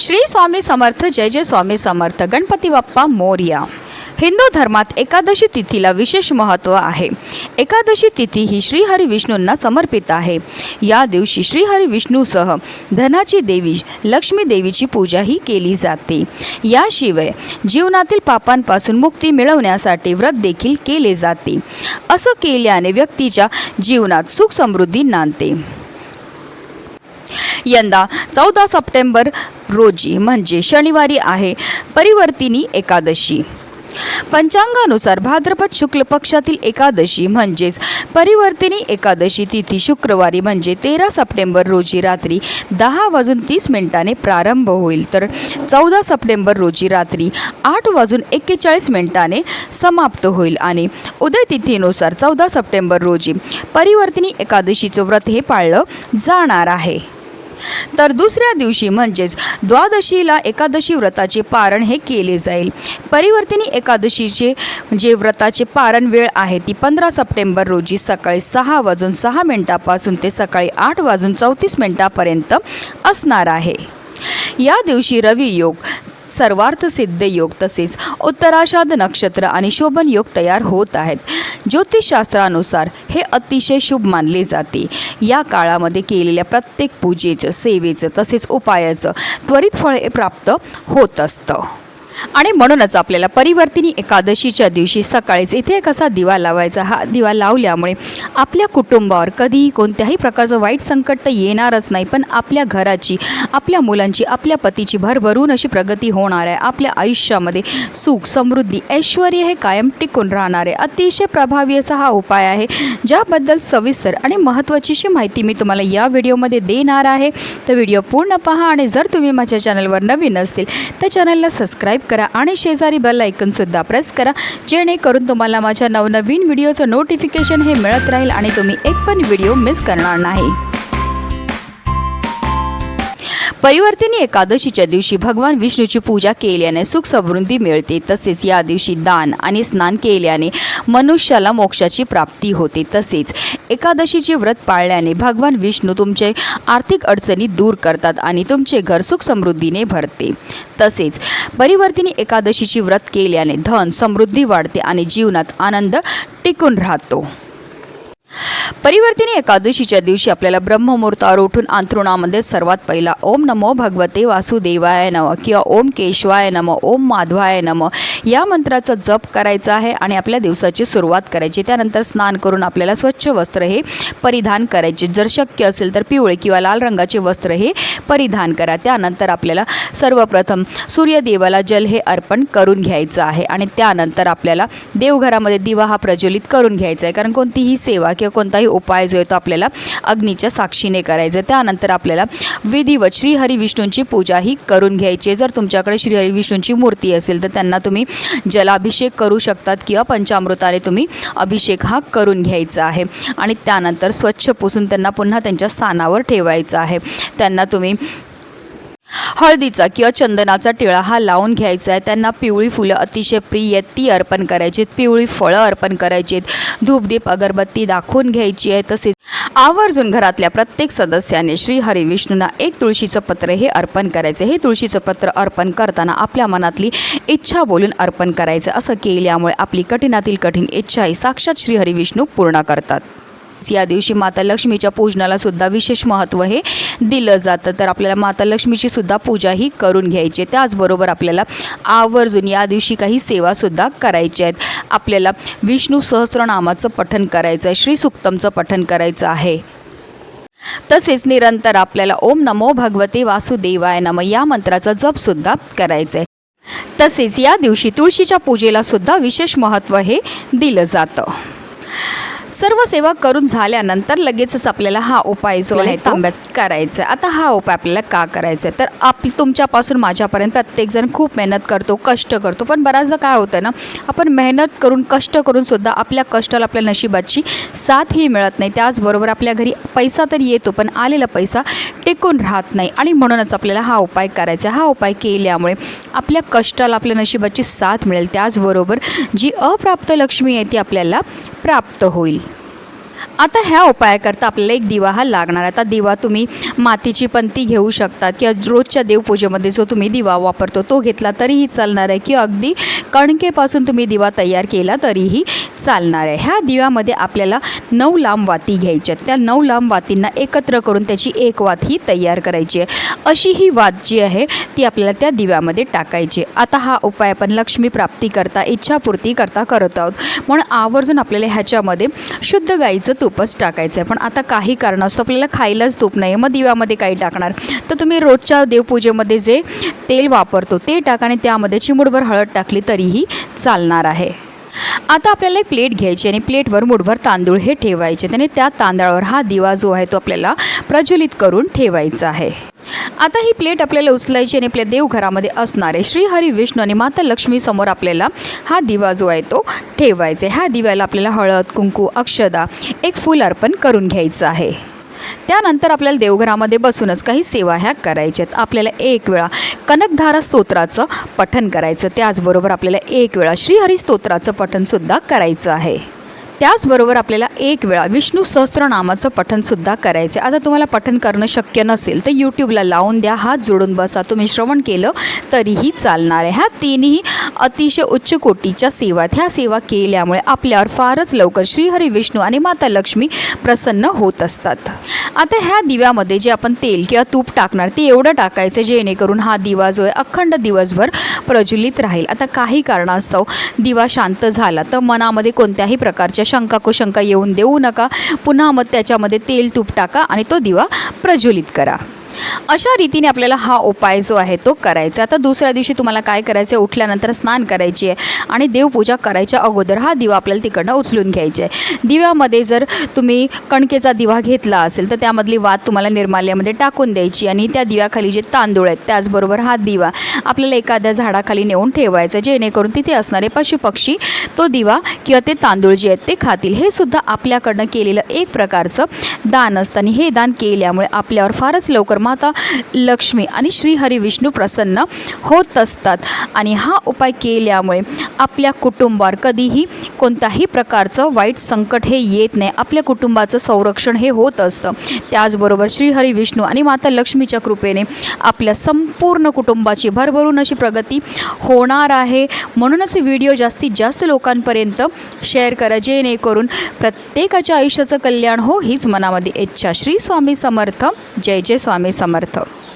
श्री स्वामी समर्थ जय जय स्वामी समर्थ गणपती बाप्पा मोर्या. हिंदू धर्मात एकादशी तिथीला विशेष महत्त्व आहे. एकादशी तिथी ही श्रीहरी विष्णूंना समर्पित आहे. या दिवशी श्रीहरी विष्णूसह धनाची देवी लक्ष्मी देवीची पूजाही केली जाते. याशिवाय जीवनातील पापांपासून मुक्ती मिळवण्यासाठी व्रत देखील केले जाते. असं केल्याने व्यक्तीच्या जीवनात सुख समृद्धी नांदते. यंदा चौदा सप्टेंबर रोजी म्हणजे शनिवारी आहे परिवर्तिनी एकादशी. पंचांगानुसार भाद्रपद शुक्ल पक्षातील एकादशी म्हणजेच परिवर्तिनी एकादशी तिथी शुक्रवारी म्हणजे तेरा सप्टेंबर रोजी रात्री दहा वाजून तीस मिनिटाने प्रारंभ होईल. तर चौदा सप्टेंबर रोजी रात्री आठ वाजून एक्केचाळीस मिनिटाने समाप्त होईल आणि उदय तिथीनुसार चौदा सप्टेंबर रोजी परिवर्तिनी एकादशीचं व्रत हे पाळलं जाणार आहे. तर दुसऱ्या दिवशी म्हणजेच द्वादशीला एकादशी व्रताचे पारण हे केले जाईल. परिवर्तिनी एकादशीचे जे व्रताचे पारण वेळ आहे ती पंधरा सप्टेंबर रोजी सकाळी सहा वाजून सहा मिनिटापासून ते सकाळी आठ वाजून चौतीस मिनिटापर्यंत असणार आहे. या दिवशी रवियोग सर्वार्थ सिद्ध योग तसेच उत्तराषाद नक्षत्र आणि शोभन योग तयार होत आहेत. ज्योतिषशास्त्रानुसार हे अतिशय शुभ मानले जाते. या काळामध्ये केलेल्या प्रत्येक पूजेचं सेवेचं तसेच उपायाचं त्वरित फळ प्राप्त होत असतं. आणि म्हणूनच आपल्याला परिवर्तिनी एकादशीच्या दिवशी सकाळीच इथे एक असा दिवा लावायचा. हा दिवा लावल्यामुळे आपल्या कुटुंबावर कधीही कोणत्याही प्रकारचं वाईट संकट तर येणारच नाही पण आपल्या घराची आपल्या मुलांची आपल्या पतीची भरभरून अशी प्रगती होणार आहे. आपल्या आयुष्यामध्ये सुख समृद्धी ऐश्वर हे कायम टिकून राहणार आहे. अतिशय प्रभावी असा हा उपाय आहे ज्याबद्दल सविस्तर आणि महत्त्वाचीशी माहिती मी तुम्हाला या व्हिडिओमध्ये देणार आहे. तर व्हिडिओ पूर्ण पहा आणि जर तुम्ही माझ्या चॅनलवर नवीन असतील तर चॅनलला सबस्क्राईब करा आणि शेजारी बेल ऐकूनसुद्धा प्रेस करा जेणेकरून तुम्हाला माझ्या नवनवीन व्हिडिओचं नोटिफिकेशन हे मिळत राहील आणि तुम्ही एक पण व्हिडिओ मिस करणार नाही. परिवर्तनी एकादशीच्या दिवशी भगवान विष्णूची पूजा केल्याने सुख समृद्धी मिळते. तसेच या दिवशी दान आणि स्नान केल्याने मनुष्याला मोक्षाची प्राप्ती होते. तसेच एकादशीचे व्रत पाळल्याने भगवान विष्णू तुमचे आर्थिक अडचणी दूर करतात आणि तुमचे घर सुख समृद्धीने भरते. तसेच परिवर्तनी एकादशीची व्रत केल्याने धन समृद्धी वाढते आणि जीवनात आनंद टिकून राहतो. परिवर्तिनी एकादशीच्या दिवशी आपल्याला ब्रह्ममुहूर्तावर उठून अंथरुणामध्ये सर्वात पहिला. ओम नमो भगवते वासुदेवाय नम किंवा ओम केशवाय नम ओम माधवाय नम. या मंत्राचा जप करायचा आहे आणि आपल्या दिवसाची सुरुवात करायची. त्यानंतर स्नान करून आपल्याला स्वच्छ वस्त्र हे परिधान करायचे. जर शक्य असेल तर पिवळे किंवा लाल रंगाचे वस्त्र हे परिधान करा. त्यानंतर आपल्याला सर्वप्रथम सूर्यदेवाला जल हे अर्पण करून घ्यायचं आहे आणि त्यानंतर आपल्याला देवघरामध्ये दिवा हा प्रज्वलित करून घ्यायचा आहे. कारण कोणतीही सेवा किंवा कोणताही उपाय जो आहे तो आपल्याला अग्नीच्या साक्षीने करायचा त्यानंतर आपल्याला विधिवत श्रीहरी विष्णूंची पूजा ही करून घ्यायची आहे. जर तुमच्याकडे श्रीहरी विष्णूंची मूर्ती असेल तर त्यांना तुम्ही जलाभिषेक करू शकतात किंवा पंचामृताने तुम्ही अभिषेक हा करून घ्यायचा आहे. आणि त्यानंतर स्वच्छ पुसून त्यांना पुन्हा त्यांच्या स्थानावर ठेवायचं आहे. त्यांना तुम्ही हळदीचा किंवा चंदनाचा टिळा हा लावून घ्यायचा आहे. त्यांना पिवळी फुलं अतिशय प्रिय आहेत. ती अर्पण करायची आहेत. पिवळी फळं अर्पण करायची आहेत. धूपदीप अगरबत्ती दाखवून घ्यायची आहे तसेच आवर्जून घरातल्या प्रत्येक सदस्याने श्री हरिविष्णूंना एक तुळशीचं पत्र हे अर्पण करायचं हे तुळशीचं पत्र अर्पण करताना आपल्या मनातली इच्छा बोलून अर्पण करायचं. असं केल्यामुळे आपली कठीणातील कठीण इच्छाही साक्षात श्री हरिविष्णू पूर्ण करतात. या दिवशी माता लक्ष्मीच्या पूजनाला सुद्धा विशेष महत्त्व हे दिलं जातं. तर आपल्याला माता लक्ष्मीची सुद्धा पूजा ही करून घ्यायची त्याचबरोबर आपल्याला आवर्जून या दिवशी काही सेवासुद्धा करायच्या आहेत. आपल्याला विष्णू सहस्रनामाचं पठन करायचं आहे. श्री सुक्तमचं पठन करायचं आहे. तसेच निरंतर आपल्याला ओम नमो भगवते वासुदेवाय नम या मंत्राचा जपसुद्धा करायचा आहे तसेच या दिवशी तुळशीच्या पूजेला सुद्धा विशेष महत्त्व हे दिलं जातं. सर्व सेवा करून झाल्यानंतर लगेचच आपल्याला हा उपाय जो आहे तांब्यात करायचा आहे. आता हा उपाय आपल्याला का करायचा आहे? तर आप तुमच्यापासून माझ्यापर्यंत प्रत्येकजण खूप मेहनत करतो कष्ट करतो. पण बऱ्याचदा काय होतं ना आपण मेहनत करून कष्ट करून सुद्धा आपल्या कष्टाला आपल्या नशिबाची साथ ही मिळत नाही. त्याचबरोबर आपल्या घरी पैसा तर येतो पण आलेला पैसा टिकून राहत नाही. आणि म्हणूनच आपल्याला हा उपाय करायचा आहे. हा उपाय केल्यामुळे आपल्या कष्टाला आपल्या नशिबाची साथ मिळेल. त्याचबरोबर जी अप्राप्त लक्ष्मी आहे ती आपल्याला प्राप्त होईल. आता ह्या उपायाकरता आपल्याला एक दिवा हा लागणार आहे आता दिवा तुम्ही मातीची पंती घेऊ शकतात किंवा रोजच्या देवपूजेमध्ये जो तुम्ही दिवा वापरतो तो घेतला तरीही चालणार आहे किंवा अगदी कणकेपासून तुम्ही दिवा तयार केला तरीही चालणार आहे ह्या दिव्यामध्ये आपल्याला नऊ लांब वाती घ्यायच्या आहेत. त्या नऊ लांब वातींना एकत्र करून त्याची एक वात ही तयार करायची आहे अशी ही वात जी आहे ती आपल्याला त्या दिव्यामध्ये टाकायची आहे. आता हा उपाय आपण लक्ष्मी प्राप्ती करता इच्छापूर्ती करता करत आहोत म्हणून आवर्जून आपल्याला ह्याच्यामध्ये शुद्ध गाईचं तूपच टाकायचं आहे पण आता काही कारणास्तव आपल्याला खायलाच तूप नाही मग दिव्यामध्ये काही टाकणार. तर तुम्ही रोजच्या देवपूजेमध्ये जे तेल वापरतो ते टाका आणि त्यामध्ये चिमुडभर हळद टाकली तरीही चालणार आहे. आता आपल्याला एक प्लेट घ्यायची आणि प्लेटवर मुठभर तांदूळ हे ठेवायचे. आणि त्या तांदळावर हा दिवा जो आहे तो आपल्याला प्रज्वलित करून ठेवायचा आहे. आता ही प्लेट आपल्याला उचलायची आणि आपल्या देवघरामध्ये असणारे श्री हरी विष्णू आणि माता लक्ष्मी समोर आपल्याला हा दिवा जो आहे तो ठेवायचा आहे. ह्या दिव्याला आपल्याला हळद कुंकू अक्षदा एक फूल अर्पण करून घ्यायचं आहे. त्यानंतर आपल्याला देवघरामध्ये बसूनच काही सेवा ह्या करायच्या आहेत. आपल्याला एक वेळा कनकधारा स्तोत्राचं पठन करायचं. त्याचबरोबर आपल्याला एक वेळा श्रीहरी स्तोत्राचं पठनसुद्धा करायचं आहे. त्याचबरोबर आपल्याला एक वेळा विष्णू सहस्त्रनामाचं पठनसुद्धा करायचं आता तुम्हाला पठन करणं शक्य नसेल तर यूट्यूबला लावून द्या. हात जोडून बसा. तुम्ही श्रवण केलं तरीही चालणार आहे. ह्या तिन्ही अतिशय उच्च कोटीच्या सेवा ह्या सेवा केल्यामुळे आपल्यावर फारच लवकर श्रीहरी विष्णू आणि माता लक्ष्मी प्रसन्न होत असतात. आता ह्या दिव्यामध्ये जे आपण तेल किंवा तूप टाकणार ते एवढं टाकायचं जेणेकरून हा दिवा जो आहे अखंड दिवसभर प्रज्वलित राहील. आता काही कारणास्तव दिवा शांत झाला तर मनामध्ये कोणत्याही प्रकारच्या शंका कुशंका येऊन देऊ नका. पुन्हा मग त्याच्यामध्ये तेल तूप टाका आणि तो दिवा प्रज्वलित करा. अशा रीतीने आपल्याला हा उपाय जो आहे तो करायचा आता दुसऱ्या दिवशी तुम्हाला काय करायचं आहे उठल्यानंतर स्नान करायची आहे आणि देवपूजा करायच्या अगोदर हा दिवा आपल्याला तिकडनं उचलून घ्यायचा आहे. दिव्यामध्ये जर तुम्ही कणकेचा दिवा घेतला असेल तर त्यामधली वात तुम्हाला निर्माल्यामध्ये टाकून द्यायची आणि त्या दिव्याखाली जे तांदूळ आहेत त्याचबरोबर हा दिवा आपल्याला एखाद्या झाडाखाली नेऊन ठेवायचा जेणेकरून तिथे असणारे पशुपक्षी तो दिवा किंवा ते तांदूळ जे आहेत ते खातील. हे सुद्धा आपल्याकडनं केलेलं एक प्रकारचं दान असतं. आणि हे दान केल्यामुळे आपल्यावर फारच लवकर माता लक्ष्मी आणि श्रीहरी विष्णू प्रसन्न होत असतात. आणि हा उपाय केल्यामुळे आपल्या कुटुंबावर कधीही कोणत्याही प्रकारचं वाईट संकट हे येत नाही. आपल्या कुटुंबाचं संरक्षण हे होत असतं. त्याचबरोबर श्रीहरी विष्णू आणि माता लक्ष्मीच्या कृपेने आपल्या संपूर्ण कुटुंबाची भरभरून अशी प्रगती होणार आहे. म्हणूनच व्हिडिओ जास्तीत जास्त लोकांपर्यंत शेअर करा जेणेकरून प्रत्येकाच्या आयुष्याचं कल्याण हो हीच मनामध्ये इच्छा. श्री स्वामी समर्थ. जय जय स्वामी San Bartolo.